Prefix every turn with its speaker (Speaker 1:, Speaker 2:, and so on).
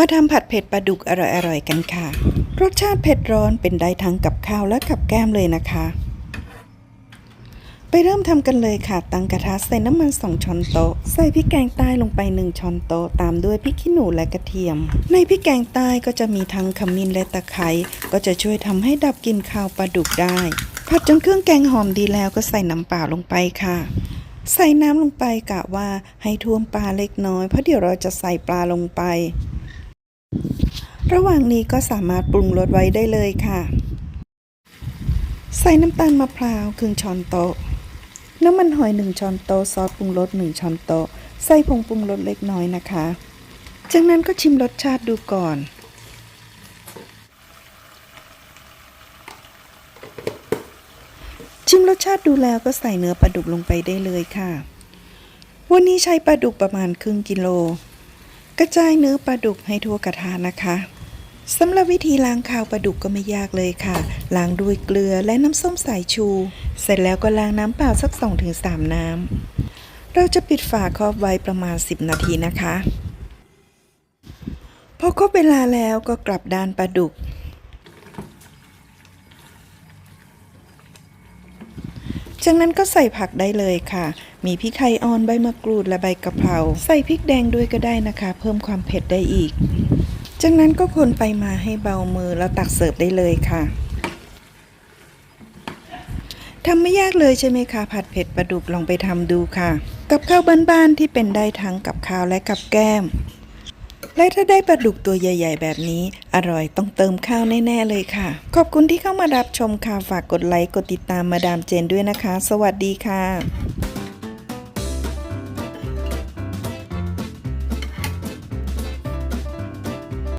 Speaker 1: มาทำผัดเผ็ดปลาดุกอร่อยๆกันค่ะ รสชาติเผ็ดร้อนเป็นได้ทั้งกับข้าวและกับแก้มเลยนะคะ ไปเริ่มทำกันเลยค่ะ ตั้งกระทะใส่น้ำมันสองช้อนโต๊ะ ใส่พริกแกงใต้ลงไปหนึ่งช้อนโต๊ะ ตามด้วยพริกขี้หนูและกระเทียม ในพริกแกงใต้ก็จะมีทั้งขมิ้นและตะไคร้ ก็จะช่วยทำให้ดับกลิ่นคาวปลาดุกได้ ผัดจนเครื่องแกงหอมดีแล้วก็ใส่น้ำเปล่าลงไปค่ะใส่น้ำลงไปกะว่าให้ท่วมปลาเล็กน้อยเพราะเดี๋ยวเราจะใส่ปลาลงไป ระหว่างนี้ก็สามารถปรุงรสไว้ได้เลยค่ะ ใส่น้ำตาลมะพร้าวครึ่งช้อนโต๊ะ น้ำมันหอยหนึ่งช้อนโต๊ะซอสปรุงรสหนึ่งช้อนโต๊ะ ใส่ผงปรุงรสเล็กน้อยนะคะ จากนั้นก็ชิมรสชาติดูก่อนชิมรสชาติดูแล้วก็ใส่เนื้อปลาดุกลงไปได้เลยค่ะ วันนี้ใช้ปลาดุกประมาณครึ่งกิโล กระจายเนื้อปลาดุกให้ทั่วกระทะนะคะ สำหรับวิธีล้างคาวปลาดุกก็ไม่ยากเลยค่ะ ล้างด้วยเกลือและน้ำส้มสายชู เสร็จแล้วก็ล้างน้ำเปล่าสัก 2-3 น้ำ เราจะปิดฝาครอบไว้ประมาณ 10 นาทีนะคะ พอครบเวลาแล้วก็กลับด้านปลาดุก จากนั้นก็ใส่ผักได้เลยค่ะ มีพริกไทยอ่อนใบมะกรูดและใบกะเพรา ใส่พริกแดงด้วยก็ได้นะคะ เพิ่มความเผ็ดได้อีก จากนั้นก็คนไปมาให้เบามือแล้วตักเสิร์ฟได้เลยค่ะทำไม่ยากเลยใช่ไหมคะผัดเผ็ดปลาดุกลองไปทำดูค่ะ กับข้าวบ้านๆที่เป็นได้ทั้งกับข้าวและกับแก้ม และถ้าได้ปลาดุกตัวใหญ่ ๆ แบบนี้ อร่อยต้องเติมข้าวแน่ๆเลยค่ะ ขอบคุณที่เข้ามารับชมค่ะฝากกดไลค์กดติดตามมาดามเจนด้วยนะคะ สวัสดีค่ะ